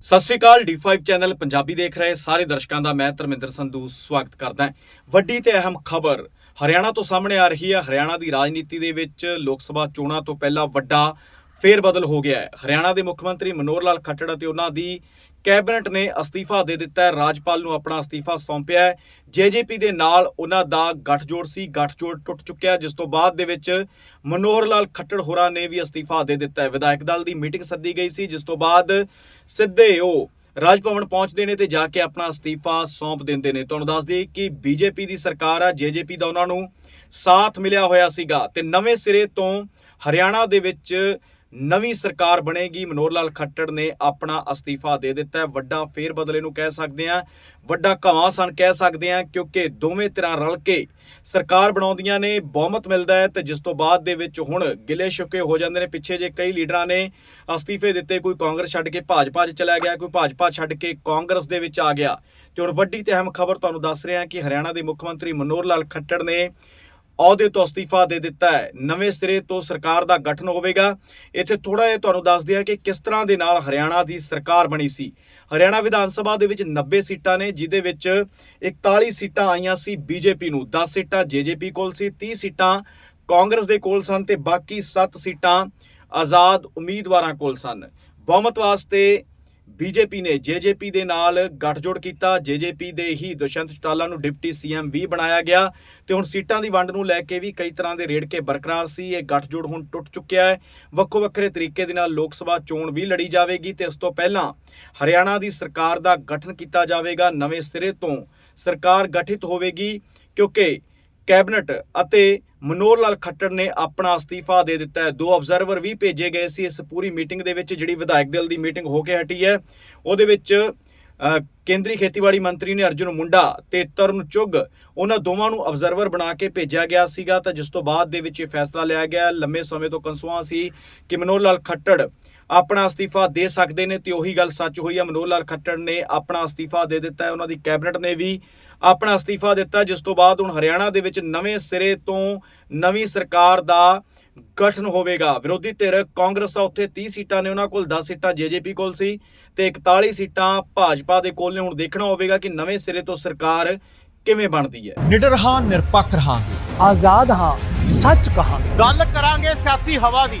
ਸਤਿ ਸ਼੍ਰੀ ਅਕਾਲ D5 channel Punjabi ਦੇਖ ਰਹੇ ਸਾਰੇ ਦਰਸ਼ਕਾਂ ਦਾ, ਮੈਂ ਧਰਮਿੰਦਰ ਸੰਧੂ ਸਵਾਗਤ ਕਰਦਾ ਹਾਂ। ਵੱਡੀ ਤੇ ਅਹਿਮ ਖਬਰ, ਹਰਿਆਣਾ ਤੋਂ ਸਾਹਮਣੇ ਆ ਰਹੀ ਹੈ। ਹਰਿਆਣਾ ਦੀ ਰਾਜਨੀਤੀ ਦੇ ਵਿੱਚ ਲੋਕ ਸਭਾ ਚੋਣਾਂ ਤੋਂ ਪਹਿਲਾਂ ਵੱਡਾ ਫੇਰ ਬਦਲ ਹੋ ਗਿਆ ਹੈ। ਹਰਿਆਣਾ ਦੇ ਮੁੱਖ ਮੰਤਰੀ ਮਨੋਹਰ ਲਾਲ ਖੱਟੜ ਅਤੇ ਉਹਨਾਂ ਦੀ ਕੈਬਨਿਟ ਨੇ ਅਸਤੀਫਾ ਦੇ ਦਿੱਤਾ ਹੈ। ਰਾਜਪਾਲ ਨੂੰ ਆਪਣਾ ਅਸਤੀਫਾ ਸੌਂਪਿਆ ਹੈ। ਜੇਜੇਪੀ ਦੇ ਨਾਲ ਉਹਨਾਂ ਦਾ ਗੱਠਜੋੜ ਸੀ, ਗੱਠਜੋੜ ਟੁੱਟ ਚੁੱਕਿਆ ਜਿਸ ਤੋਂ ਬਾਅਦ ਦੇ ਵਿੱਚ ਮਨੋਹਰ ਲਾਲ ਖੱਟੜ ਹੋਰਾਂ ਨੇ ਵੀ ਅਸਤੀਫਾ ਦੇ ਦਿੱਤਾ ਹੈ। ਵਿਧਾਇਕ ਦਲ ਦੀ ਮੀਟਿੰਗ ਸੱਦੀ ਗਈ ਸੀ। ਜਿਸ ਤੋਂ ਬਾਅਦ ਸਿੱਧੇ ਉਹ ਰਾਜ ਭਵਨ ਪਹੁੰਚਦੇ ਨੇ ਤੇ ਜਾ ਕੇ ਆਪਣਾ ਅਸਤੀਫਾ ਸੌਂਪ ਦਿੰਦੇ ਨੇ। ਤੁਹਾਨੂੰ ਦੱਸ ਦਈਏ ਕਿ ਬੀਜੇਪੀ ਦੀ ਸਰਕਾਰ ਆ। ਜੇਜੇਪੀ ਦਾ ਉਹਨਾਂ ਨੂੰ ਸਾਥ ਮਿਲਿਆ ਹੋਇਆ ਸੀਗਾ। ਤੇ ਨਵੇਂ ਸਿਰੇ ਤੋਂ ਹਰਿਆਣਾ ਦੇ ਵਿੱਚ ਨਵੀਂ ਸਰਕਾਰ ਬਣੇਗੀ। ਮਨੋਹਰ ਲਾਲ ਖੱਟੜ ਨੇ ਆਪਣਾ ਅਸਤੀਫਾ ਦੇ ਦਿੱਤਾ ਵੱਡਾ ਫੇਰ ਬਦਲੇ ਨੂੰ ਕਹਿ ਸਕਦੇ ਆ ਵੱਡਾ ਘਮਾਸਾਨ ਕਹਿ ਸਕਦੇ ਆ ਕਿਉਂਕਿ ਦੋਵੇਂ ਧਿਰਾਂ ਰਲ ਕੇ ਸਰਕਾਰ ਬਣਾਉਂਦੀਆਂ ਨੇ, ਬਹੁਮਤ ਮਿਲਦਾ ਹੈ ਤੇ ਜਿਸ ਤੋਂ ਬਾਅਦ ਦੇ ਵਿੱਚ ਹੁਣ ਗਿਲੇ ਸ਼ੁਕੇ ਹੋ ਜਾਂਦੇ ਨੇ। ਪਿੱਛੇ ਜੇ ਕਈ ਲੀਡਰਾਂ ਨੇ ਅਸਤੀਫੇ ਦਿੱਤੇ, ਕੋਈ ਕਾਂਗਰਸ ਛੱਡ ਕੇ ਭਾਜਪਾ 'ਚ ਚਲਾ ਗਿਆ, ਕੋਈ ਭਾਜਪਾ ਛੱਡ ਕੇ ਕਾਂਗਰਸ ਦੇ ਵਿੱਚ ਆ ਗਿਆ। ਤੇ ਹੁਣ ਵੱਡੀ ਤੇ ਅਹਿਮ ਖਬਰ ਤੁਹਾਨੂੰ ਦੱਸ ਰਿਹਾ ਕਿ ਹਰਿਆਣਾ ਦੇ ਮੁੱਖ ਮੰਤਰੀ ਮਨੋਹਰ ਲਾਲ ਖੱਟੜ ਨੇ ਅਹੁਦੇ ਤੋਂ ਅਸਤੀਫਾ ਦੇ ਦਿੱਤਾ ਹੈ। ਨਵੇਂ ਸਿਰੇ ਤੋਂ ਸਰਕਾਰ ਦਾ ਗਠਨ ਹੋਵੇਗਾ। ਇੱਥੇ ਥੋੜਾ ਜਿਹਾ ਤੁਹਾਨੂੰ ਦੱਸ ਦਿਆਂ ਕਿ ਕਿਸ ਤਰ੍ਹਾਂ ਦੇ ਨਾਲ ਹਰਿਆਣਾ ਦੀ ਸਰਕਾਰ ਬਣੀ ਸੀ। ਹਰਿਆਣਾ ਵਿਧਾਨ ਸਭਾ ਦੇ ਵਿੱਚ 90 ਸੀਟਾਂ ਨੇ ਜਿਦੇ ਵਿੱਚ 41 ਸੀਟਾਂ ਆਈਆਂ ਸੀ ਬੀਜੇਪੀ ਨੂੰ 10 ਸੀਟਾਂ ਜੇਜੇਪੀ ਕੋਲ ਸੀ 30 ਸੀਟਾਂ ਕਾਂਗਰਸ ਦੇ ਕੋਲ ਸਨ ਤੇ ਬਾਕੀ 7 ਸੀਟਾਂ ਆਜ਼ਾਦ ਉਮੀਦਵਾਰਾਂ ਕੋਲ ਸਨ। ਬਹੁਮਤ ਵਾਸਤੇ ਬੀਜੇਪੀ ਨੇ ਜੇਜੇਪੀ ਦੇ ਨਾਲ ਗੱਠਜੋੜ ਕੀਤਾ। ਜੇਜੇਪੀ ਦੇ ਹੀ ਦੁਸ਼ਯੰਤ ਚੌਟਾਲਾ ਨੂੰ ਡਿਪਟੀ ਸੀਐਮ ਵੀ ਬਣਾਇਆ ਗਿਆ। ਤੇ ਹੁਣ ਸੀਟਾਂ ਦੀ ਵੰਡ ਨੂੰ ਲੈ ਕੇ ਵੀ ਕਈ ਤਰ੍ਹਾਂ ਦੇ ਰੇੜਕੇ ਬਰਕਰਾਰ ਸੀ। ਇਹ ਗੱਠਜੋੜ ਹੁਣ ਟੁੱਟ ਚੁੱਕਿਆ ਹੈ। ਵੱਖੋ ਵੱਖਰੇ ਤਰੀਕੇ ਦੇ ਨਾਲ ਲੋਕ ਸਭਾ ਚੋਣ ਵੀ ਲੜੀ ਜਾਵੇਗੀ ਤੇ ਇਸ ਤੋਂ ਪਹਿਲਾਂ ਹਰਿਆਣਾ ਦੀ ਸਰਕਾਰ ਦਾ ਗਠਨ ਕੀਤਾ ਜਾਵੇਗਾ ਨਵੇਂ ਸਿਰੇ ਤੋਂ। ਸਰਕਾਰ ਗਠਿਤ ਹੋਵੇਗੀ ਕਿਉਂਕਿ ਕੈਬਨਿਟ ਅਤੇ ਮਨੋਹਰ ਲਾਲ ਖੱਟੜ ਨੇ ਆਪਣਾ ਅਸਤੀਫਾ ਦੇ ਦਿੱਤਾ ਹੈ। ਦੋ ਆਬਜ਼ਰਵਰ ਵੀ ਭੇਜੇ ਗਏ ਸੀ। ਇਸ ਪੂਰੀ ਮੀਟਿੰਗ ਦੇ ਵਿੱਚ ਜਿਹੜੀ ਵਿਧਾਇਕ ਦਲ ਦੀ ਮੀਟਿੰਗ ਹੋ ਕੇ ਹਟੀ ਹੈ, ਉਹਦੇ ਵਿੱਚ ਕੇਂਦਰੀ ਖੇਤੀਬਾੜੀ ਮੰਤਰੀ ਨੇ ਅਰਜੁਨ ਮੁੰਡਾ ਤੇ ਤਰਨ ਚੁੱਗ, ਉਹਨਾਂ ਦੋਵਾਂ ਨੂੰ ਆਬਜ਼ਰਵਰ ਬਣਾ ਕੇ ਭੇਜਿਆ ਗਿਆ ਸੀਗਾ। ਤਾਂ ਜਿਸ ਤੋਂ ਬਾਅਦ ਦੇ ਵਿੱਚ ਇਹ ਫੈਸਲਾ ਲਿਆ ਗਿਆ। ਲੰਮੇ ਸਮੇਂ ਤੋਂ ਕੰਸੂਆਂ ਸੀ ਕਿ ਮਨੋਹਰ ਲਾਲ ਖੱਟੜ ਆਪਣਾ ਅਸਤੀਫਾ ਦੇ ਸਕਦੇ ਨੇ ਤੇ ਉਹੀ ਗੱਲ ਸੱਚ ਹੋਈ ਹੈ ਮਨੋਹਰ ਲਾਲ ਖੱਟੜ ਨੇ ਆਪਣਾ ਅਸਤੀਫਾ ਦੇ ਦਿੱਤਾ ਹੈ। ਉਹਨਾਂ ਦੀ ਕੈਬਨਿਟ ਨੇ ਵੀ ਆਪਣਾ ਅਸਤੀਫਾ ਦਿੱਤਾ ਜਿਸ ਤੋਂ ਬਾਅਦ ਹੁਣ ਹਰਿਆਣਾ ਦੇ ਵਿੱਚ ਨਵੇਂ ਸਿਰੇ ਤੋਂ ਨਵੀਂ ਸਰਕਾਰ ਦਾ ਗਠਨ ਹੋਵੇਗਾ। ਵਿਰੋਧੀ ਧਿਰ ਕਾਂਗਰਸ ਦਾ ਉੱਥੇ 30 ਸੀਟਾਂ ਨੇ ਉਹਨਾਂ ਕੋਲ 10 ਸੀਟਾਂ ਜੇਜੇਪੀ ਕੋਲ ਸੀ ਤੇ 41 ਸੀਟਾਂ ਭਾਜਪਾ ਦੇ ਕੋਲ ਨੇ। ਹੁਣ ਦੇਖਣਾ ਹੋਵੇਗਾ ਕਿ ਨਵੇਂ ਸਿਰੇ ਤੋਂ ਸਰਕਾਰ ਕਿਵੇਂ ਬਣਦੀ ਹੈ। ਨਿਡਰ ਹਾਂ ਨਿਰਪੱਖ ਰਹਾਂਗੇ। ਆਜ਼ਾਦ ਹਾਂ ਸੱਚ ਕਹਾਂਗੇ। ਗੱਲ ਕਰਾਂਗੇ ਸਿਆਸੀ ਹਵਾ ਦੀ।